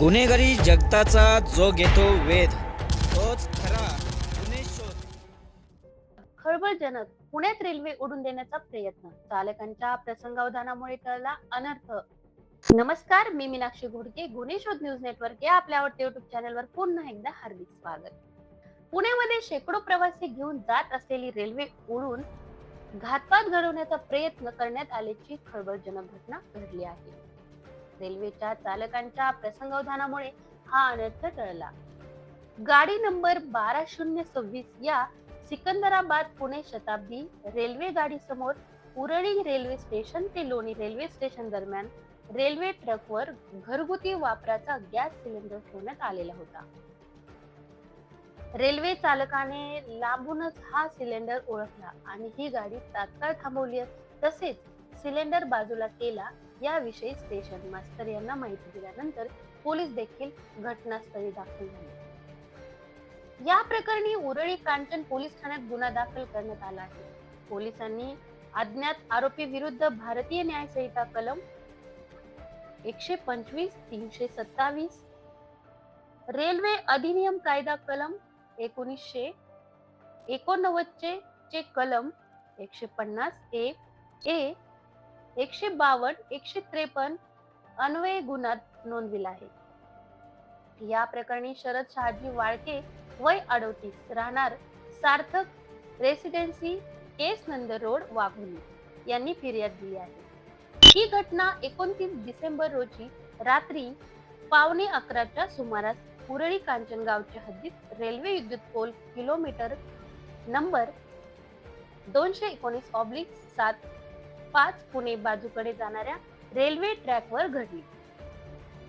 गुन्हेगारी जगताचा जो घेतो वेध तोच खरा गुन्हे शोध. खळबळजनक पुण्यात रेल्वे उडून देण्याचा प्रयत्न. चालकांच्या प्रसंगावधानामुळे कळला अनर्थ. नमस्कार मी मीनाक्षी घोडके गुन्हे शोध न्यूज नेटवर्क या आपल्या आवडते युट्यूब चॅनलवर पुन्हा एकदा हार्दिक स्वागत. पुण्यामध्ये शेकडो प्रवासी घेऊन जात असलेली रेल्वे उडून घातपात घडवण्याचा प्रयत्न करण्यात आल्याची खळबळजनक घटना घडली आहे. रेल्वेच्या चालकांच्या प्रसंगावधानामुळे हा अनर्थ टळला. गाडी नंबर बारा शून्य सव्वीस या सिकंदराबाद पुणे शताब्दी रेल्वे गाडी समोर उरळी रेल्वे स्टेशन ते लोणी रेल्वे स्टेशन दरम्यान रेल्वे ट्रकवर घरगुती वापराचा गॅस सिलेंडर ठेवण्यात आलेला होता. रेल्वे चालकाने लांबूनच हा सिलेंडर ओळखला आणि ही गाडी तात्काळ थांबवली. तसेच सिलेंडर बाजूला केला याविषयी स्टेशन मास्तर यांना माहिती दिल्यानंतर पोलीस देखील घटनास्थळी दाखल झाले. या प्रकरणी उरळी कांचन पोलीस ठाण्यात गुन्हा दाखल करण्यात आला आहे. पोलिसांनी अज्ञात आरोपी विरुद्ध भारतीय न्याय संहिता कलम एकशे पंचवीस तीनशे सत्तावीस रेल्वे अधिनियम कायदा कलम एकोणीसशे एकोणनव्वदचे चे कलम एकशे पन्नास एक ए एकशे बावन्न एकशे त्रेपन्न अन्वय गुन्हा नोंदविला आहे. या प्रकरणी शरद शहाजी वाळके वय अडोतीस राहणार Sarthak residency Kesnand road Wagholi यांनी फिर्याद दिली आहे. ही घटना एकोणतीस डिसेंबर रोजी रात्री पावणे अकराच्या सुमारास उरळी कांचनगावच्या हद्दीत रेल्वे विद्युत पोल किलोमीटर नंबर दोनशे एकोणीस ऑब्लिक सात पाच पुणे बाजूकडे जाणाऱ्या रेल्वे ट्रॅकवर घडली.